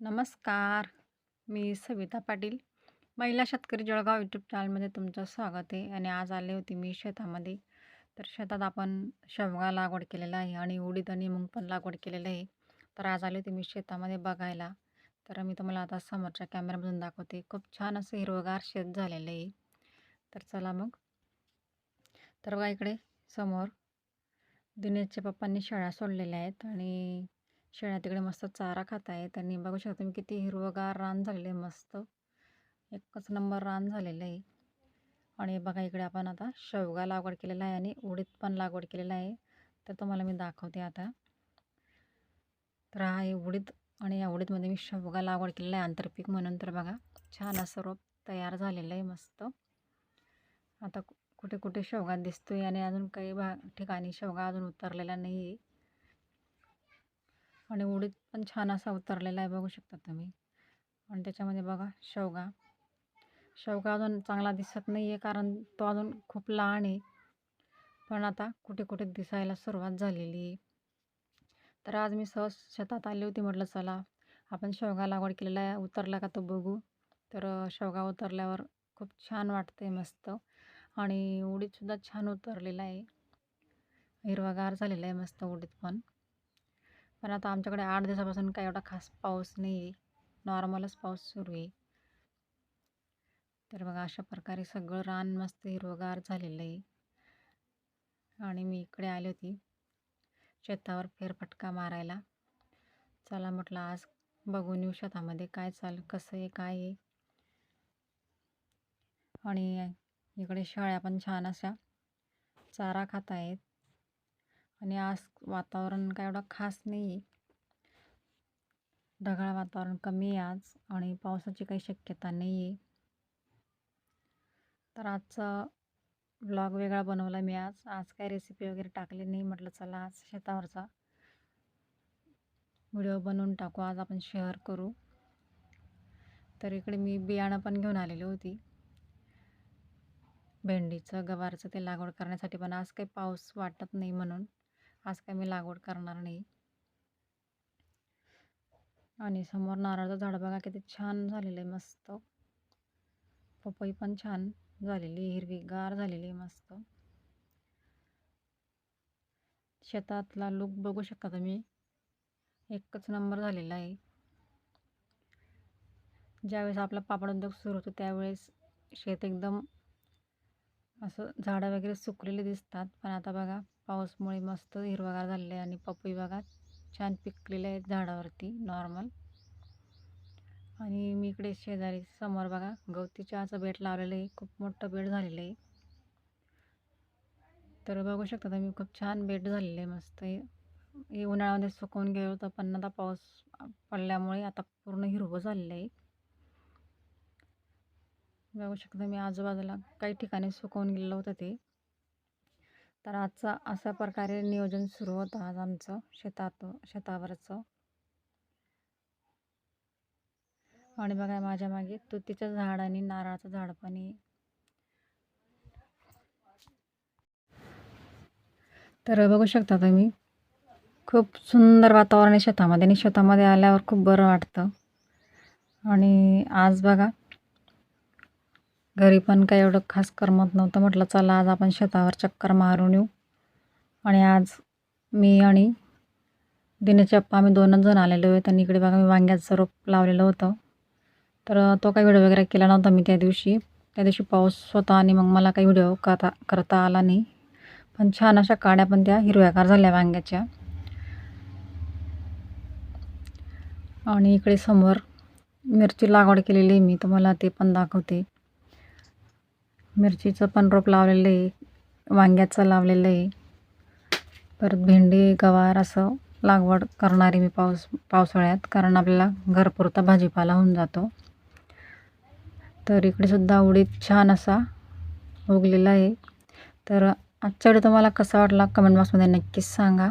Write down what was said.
नमस्कार. मी सविता पाटील. महिला शेतकरी जळगाव यूट्यूब चॅनलमध्ये तुमचं स्वागत आहे आणि आज आले होते मी शेतामध्ये. तर शेतात आपण शेवगा लागवड केलेला आहे आणि उडीद आणि मूग पण लागवड केलेलं आहे. तर आज आले होते मी शेतामध्ये बघायला. तर मी तुम्हाला आता समोरच्या कॅमेऱ्यामधून दाखवते. खूप छान असं हिरवंगार शेत झालेलं आहे. तर चला मग. तर बघा इकडे समोर दिनेशच्या पप्पांनी शाळा सोडलेल्या आहेत आणि शेळ्या तिकडे मस्त चारा खात आहेत आणि बघू शकता तुम्ही किती हिरवंगार रान झालेलं आहे मस्त. एकच नंबर रान झालेलं आहे. आणि बघा इकडे आपण आता शेवगा लागवड केलेला आहे आणि उडीद पण लागवड केलेलं आहे. तर तुम्हाला मी दाखवते आता. तर हा आहे उडीद आणि या उडीदमध्ये मी शेवगा लागवड केलेला आहे आंतरपीक म्हणून. तर बघा छान असं रोप तयार झालेलं आहे मस्त. आता कुठे कुठे शेवगा दिसतोय आणि अजून काही भा ठिकाणी शेवगा अजून उतरलेला नाही आहे. आणि उडीद पण छान असा उतरलेला आहे बघू शकता तुम्ही. आणि त्याच्यामध्ये बघा शेवगा. शेवगा अजून चांगला दिसत नाही आहे कारण तो अजून खूप लहान आहे. पण आता कुठे कुठे दिसायला सुरुवात झालेली आहे. तर आज मी सहज शेतात आली होती म्हटलं चला आपण शेवगा लागवड केलेला आहे उतरला का तो बघू. तर शेवगा उतरल्यावर खूप छान वाटते मस्त. आणि उडीदसुद्धा छान उतरलेला आहे. हिरवागार झालेला आहे मस्त उडीद पण. पण आता आमच्याकडे आठ दिवसापासून काही एवढा खास पाऊस नाही आहे. नॉर्मलच पाऊस सुरू आहे. तर बघा अशा प्रकारे सगळं रान मस्त हिरवंगार झालेलं आहे. आणि मी इकडे आली होती शेतावर फेरफटका मारायला. चला म्हटलं आज बघून येऊ शेतामध्ये काय चाल कसं आहे, काय आहे. आणि इकडे शेळ्या पण छान अशा चारा खात आहेत. आणि आज वातावरण काय एवढं खास नाही आहे. ढगाळ वातावरण कमी आहे आज आणि पावसाची काही शक्यता नाही आहे. तर आजचा ब्लॉग वेगळा बनवला मी आज. आज काही रेसिपी वगैरे टाकली नाही. म्हटलं चला आज शेतावरचा व्हिडिओ बनवून टाकू. आज आपण शेअर करू. तर इकडे मी बियाणं पण घेऊन आलेली होती. भेंडीचं, गवारचं ते लागवड करण्यासाठी. पण आज काही पाऊस वाटत नाही म्हणून आज काही मी लागवड करणार नाही. आणि समोर नारळाचं झाड बघा किती छान झालेलं आहे मस्त. पपई पण छान झालेली आहे, हिरवीगार झालेली आहे मस्त. शेतातला लूक बघू शकता तुम्ही. एकच नंबर झालेला आहे. ज्यावेळेस आपला पापड उद्योग सुरू होतो त्यावेळेस शेत एकदम असं झाडं वगैरे सुकलेली दिसतात. पण आता बघा पाऊसमुळे मस्त हिरवागार झालेलं आहे आणि पपई बघा छान पिकलेले आहेत झाडावरती नॉर्मल. आणि मी इकडे शेजारी समोर बघा गवती चहाचं बेड लावलेलं आहे. खूप मोठं बेड झालेलं आहे. तर बघू शकता तुम्ही खूप छान बेड झालेलं आहे मस्त. हे उन्हाळ्यामध्ये सुकवून गेलं होतं पण आता पाऊस पडल्यामुळे आता पूर्ण हिरवं झालेलं आहे. बघू शकता मी आजूबाजूला काही ठिकाणी सुकवून गेलेलं होतं ते. तर आजचा अशा प्रकारे नियोजन सुरू होतं आज आमचं शेतात शेतावरचं. आणि बघा माझ्या मागे तुतीचं झाड आणि नारळाचं झाड पण आहे. तर बघू शकता तुम्ही खूप सुंदर वातावरण आहे शेतामध्ये आणि शेतामध्ये आल्यावर खूप बरं वाटतं. आणि आज बघा घरी पण काही एवढं खास करमत नव्हतं. म्हटलं चला आज आपण शेतावर चक्कर मारून येऊ. आणि आज मी आणि दिनेशचे अप्पा आम्ही दोनच जण आलेलो आहेत आणि इकडे बघा मी वांग्याचं रोप लावलेलं होतं. तर तो काही व्हिडिओ वगैरे केला नव्हता मी त्या दिवशी. त्या दिवशी पाऊस होता आणि मग मला काही व्हिडिओ करता करता आला नाही. पण छान अशा काड्या पण त्या हिरव्यागार झाल्या वांग्याच्या. आणि इकडे समोर मिरची लागवड केलेली आहे मी तुम्हाला ते पण दाखवते. मिरचीचं पण रोप लावलेलं आहे. वांग्याचं लावलेलं आहे. परत भेंडी, गवार असं लागवड करणारी मी पाऊस पावसाळ्यात कारण आपल्याला घरपुरता भाजीपाला होऊन जातो. तर इकडे सुद्धा छान असा उगलेला आहे. तर आजचा व्हिडिओ तुम्हाला कसा वाटला कमेंट बॉक्समध्ये नक्कीच सांगा.